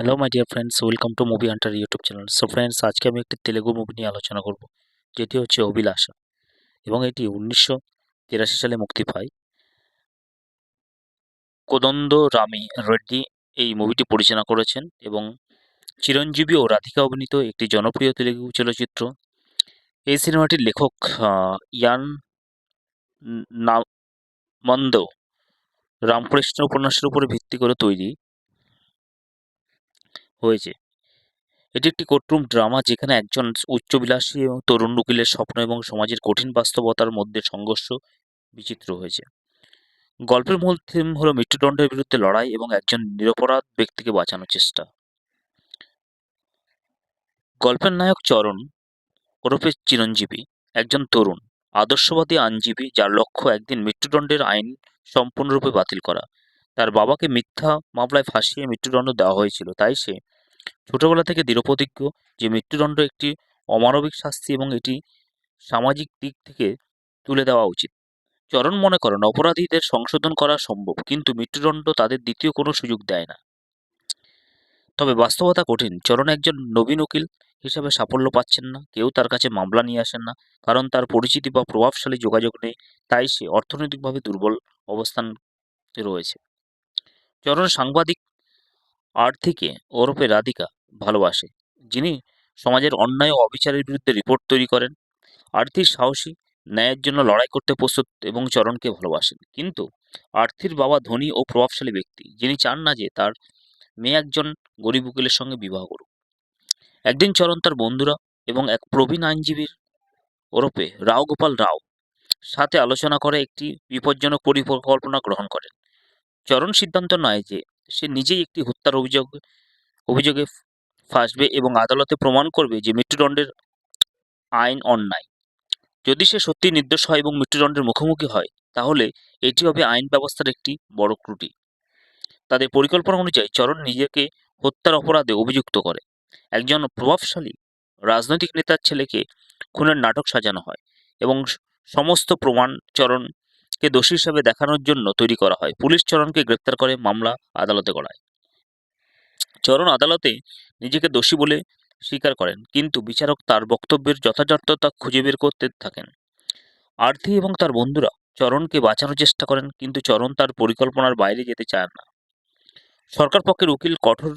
Hello my dear friends welcome to movie hunter YouTube channel so friends আজকে আমি একটি Telugu movie নিয়ে আলোচনা করব, যেটি হচ্ছে অভিলাষা। এবং এটি উনিশশো তিরাশি সালে মুক্তি পায়। কোদন্দ রামি রেড্ডি এই মুভিটি পরিচালনা করেছেন এবং চিরঞ্জীবী ও রাধিকা অভিনীত একটি জনপ্রিয় তেলেগু চলচ্চিত্র। এই সিনেমাটির লেখক ইয়ান নামন্দ রামকৃষ্ণ উপন্যাসের উপরে ভিত্তি করে তৈরি। হয়েছে। এটি একটি কোর্টরুম ড্রামা যেখানে একজন উচ্চবিলাসী এবং তরুণ উকিলের স্বপ্ন এবং সমাজের কঠিন বাস্তবতার মধ্যে সংঘর্ষ বিচিত্র হয়েছে। গল্পের মূল থিম হলো মৃত্যুদণ্ডের বিরুদ্ধে লড়াই এবং একজন নিরপরাধ ব্যক্তিকে বাঁচানোর চেষ্টা। গল্পের নায়ক চরণ ওরফে চিরঞ্জীবী, একজন তরুণ, আদর্শবাদী আইনজীবী যার লক্ষ্য একদিন মৃত্যুদণ্ডের আইন সম্পূর্ণরূপে বাতিল করা। তার বাবাকে মিথ্যা মামলায় ফাঁসিয়ে মৃত্যুদণ্ড দেওয়া হয়েছিল। তাই সে ছোটবেলা থেকে দৃঢ়প্রতিজ্ঞ যে মৃত্যুদণ্ড একটি অমানবিক শাস্তি এবং এটি সামাজিক দিক থেকে তুলে দেওয়া উচিত। চরণ মনে করেন, অপরাধীদের সংশোধন করা সম্ভব, কিন্তু মৃত্যুদণ্ড তাদের দ্বিতীয় কোনো সুযোগ দেয় না। তবে বাস্তবতা কঠিন। চরণ একজন নবীন উকিল হিসাবে সাফল্য পাচ্ছেন না, কেউ তার কাছে মামলা নিয়ে আসেন না, কারণ তার পরিচিতি বা প্রভাবশালী যোগাযোগ নেই, তাই সে অর্থনৈতিকভাবে দুর্বল অবস্থান রয়েছে। চরণ সাংবাদিক আর্থিকে ওরফে রাধিকা ভালোবাসে। যিনি সমাজের অন্যায় ও অবিচারের বিরুদ্ধে রিপোর্ট তৈরি করেন। আর্থির সাহসী, ন্যায়ের জন্য লড়াই করতে প্রস্তুত এবং চরণকে ভালোবাসেন। কিন্তু আর্থির বাবা ধনী ও প্রভাবশালী ব্যক্তি, যিনি চান না যে তার মেয়ে একজন গরিব উকিলের সঙ্গে বিবাহ করুক। একদিন চরণ তার বন্ধুরা এবং এক প্রবীণ আইনজীবীর ওরফে রাও গোপাল রাও সাথে আলোচনা করে একটি বিপজ্জনক পরিকল্পনা গ্রহণ করেন। চরণ সিদ্ধান্ত নয় যে সে নিজেই একটি হত্যার অভিযোগ, অভিযোগে ফাঁসবে এবং আদালতে প্রমাণ করবে যে মৃত্যুদণ্ডের আইন অন্যায়। যদি সে সত্যি নির্দোষ হয় এবং মৃত্যুদণ্ডের মুখোমুখি হয়, তাহলে এটি হবে আইন ব্যবস্থার একটি বড় ত্রুটি। তাদের পরিকল্পনা অনুযায়ী চরণ নিজেকে হত্যার অপরাধে অভিযুক্ত করে। একজন প্রভাবশালী রাজনৈতিক নেতার ছেলেকে খুনের নাটক সাজানো হয় এবং সমস্ত প্রমাণ চরণকে দোষী হিসাবে দেখানোর জন্য তৈরি করা হয়। পুলিশ চরণকে গ্রেপ্তার করে মামলা আদালতে গড়ায়। চরণ আদালতে নিজেকে দোষী বলে স্বীকার করেন, কিন্তু বিচারক তার বক্তব্যের যথাযথতা খুঁজে বের করতে থাকেন। আর্থি এবং তার বন্ধুরা চরণকে বাঁচানোর চেষ্টা করেন, কিন্তু চরণ তার পরিকল্পনার বাইরে যেতে চান না। সরকার পক্ষের উকিল কঠোর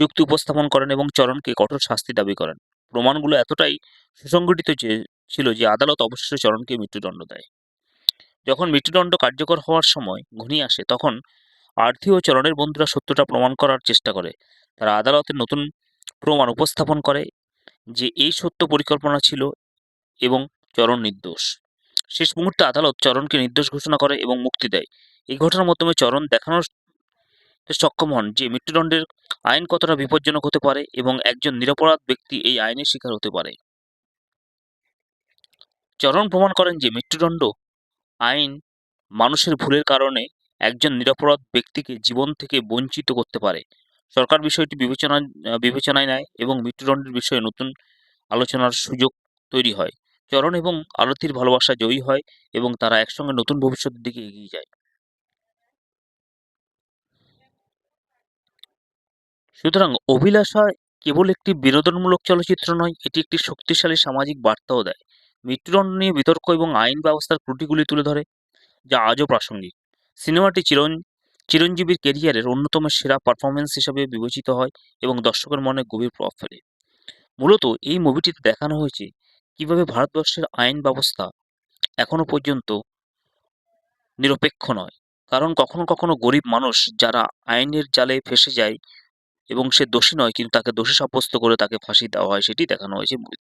যুক্তি উপস্থাপন করেন এবং চরণকে কঠোর শাস্তি দাবি করেন। প্রমাণগুলো এতটাই সুসংগঠিত ছিল যে আদালত অবশেষে চরণকে মৃত্যুদণ্ড দেয়। যখন মৃত্যুদণ্ড কার্যকর হওয়ার সময় ঘনিয়ে আসে, তখন আর্থি ও চরণের বন্ধুরা সত্যটা প্রমাণ করার চেষ্টা করে। তারা আদালতে নতুন প্রমাণ উপস্থাপন করে যে এই সত্য পরিকল্পনা ছিল এবং চরণ নির্দোষ। শেষ মুহূর্তে আদালত চরণকে নির্দোষ ঘোষণা করে এবং মুক্তি দেয়। এই ঘটনার মাধ্যমে চরণ দেখানোর সক্ষম হন যে মৃত্যুদণ্ডের আইন কতটা বিপজ্জনক হতে পারে এবং একজন নিরপরাধ ব্যক্তি এই আইনের শিকার হতে পারে। চরণ প্রমাণ করেন যে মৃত্যুদণ্ড আইন মানুষের ভুলের কারণে একজন নিরপরাধ ব্যক্তিকে জীবন থেকে বঞ্চিত করতে পারে। সরকার বিষয়টি বিবেচনা বিবেচনায় নেয় এবং মৃত্যুদণ্ডের বিষয়ে নতুন আলোচনার সুযোগ তৈরি হয়। চরণ এবং আরতির ভালোবাসা জয়ী হয় এবং তারা একসঙ্গে নতুন ভবিষ্যতের দিকে এগিয়ে যায়। সুতরাং অভিলাষা কেবল একটি বিনোদনমূলক চলচ্চিত্র নয়, এটি একটি শক্তিশালী সামাজিক বার্তাও দেয়। মৃত্যুদণ্ড নিয়ে বিতর্ক এবং আইন ব্যবস্থার ত্রুটিগুলি তুলে ধরে, যা আজও প্রাসঙ্গিক। সিনেমাটি চিরন, চিরঞ্জীবীর কেরিয়ারের অন্যতম সেরা পারফরমেন্স হিসাবে বিবেচিত হয় এবং দর্শকের মনে গভীর প্রভাব ফেলে। মূলত এই মুভিটিতে দেখানো হয়েছে কীভাবে ভারতবর্ষের আইন ব্যবস্থা এখনও পর্যন্ত নিরপেক্ষ নয়। কারণ কখনো কখনো গরিব মানুষ যারা আইনের জালে ফেসে যায় এবং সে দোষী নয়, কিন্তু তাকে দোষী সাব্যস্ত করে তাকে ফাঁসি দেওয়া হয়, সেটি দেখানো হয়েছে মুভিতে